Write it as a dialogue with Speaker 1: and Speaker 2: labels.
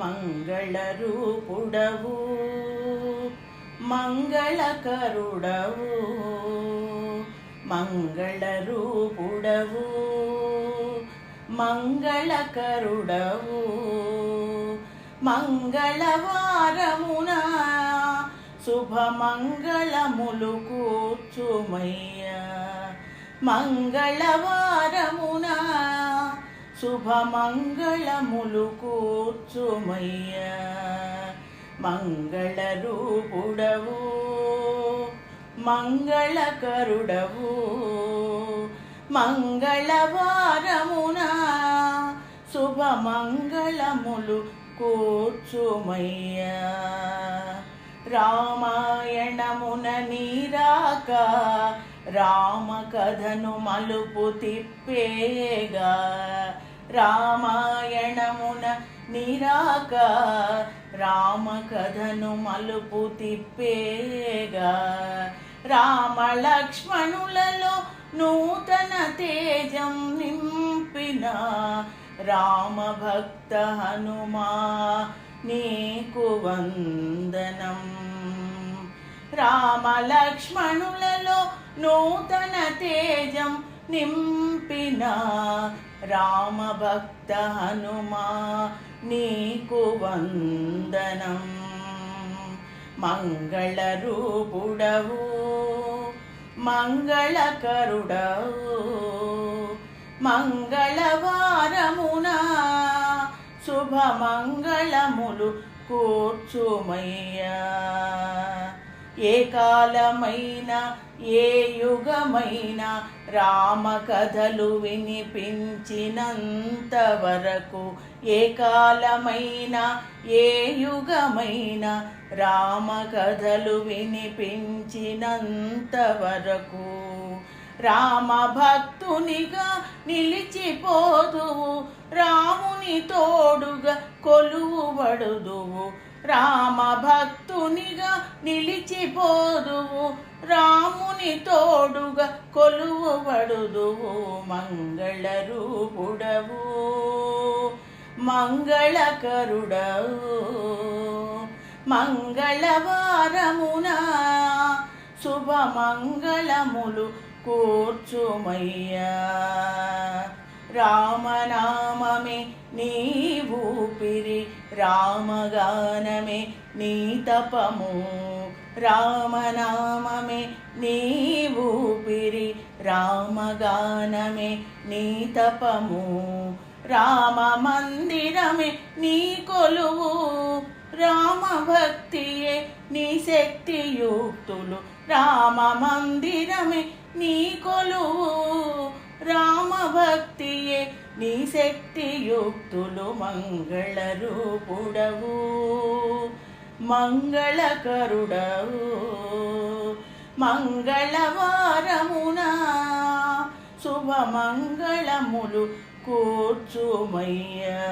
Speaker 1: మంగళరూపుడవు మంగళకరుడవు మంగళరూపుడవు మంగళకరుడవు మంగళవారమున శుభమంగళములు కూర్చుమయ్యా. మంగళవారమునా శుభమంగళములు కూర్చుమయ్య. మంగళ రూపుడవు మంగళకరుడవు మంగళవారమున శుభమంగళములు కూర్చుమయ్య. రామాయణమున నీరాక రామ కథను మలుపు తిప్పేగా. రామాయణమున నిరాక రామ కథను మలుపు తిప్పేగా. రామ లక్ష్మణులలో నూతన తేజం నింపిన రామ భక్త హనుమా నీకు వందనం. రామ లక్ష్మణులలో నూతన తేజం నింపిన రామభక్త హనుమా నీకు వందనం. మంగళరూపుడవు మంగళకరుడవు. మంగళవారమున శుభమంగళములు కూర్చుమయ్యా. ఏ కాలమైన ఏ యుగమైన రామ కథలు వినిపించినంత వరకు ఏ కాలమైన ఏ యుగమైన రామ కథలు వినిపించినంత వరకు రామ భక్తునిగా నిలిచిపోదువు రాముని తోడుగా కొలువబడుదువు. రామ భక్తునిగా నిలిచిపోదువు రాముని తోడుగా కొలువబడుదువు మంగళ రూపుడవు మంగళకరుడవు మంగళవారమున శుభమంగళములు కూర్చుమయ్యా. రామనామమే నీ రామగానమే నీ తపము. రామనామమే నీ ఊపిరి. రామగానమే నీ తపము. రామ మందిరమే నీ కొలువు. రామ భక్తియే నీ శక్తియుక్తులు. రామ మందిరమే నీ కొలువు. రామ భక్తియే నీ శక్తియుక్తులు మంగళరూపుడవు మంగళకరుడవు. మంగళవారమున శుభమంగళములు కూర్చుమయ్యా.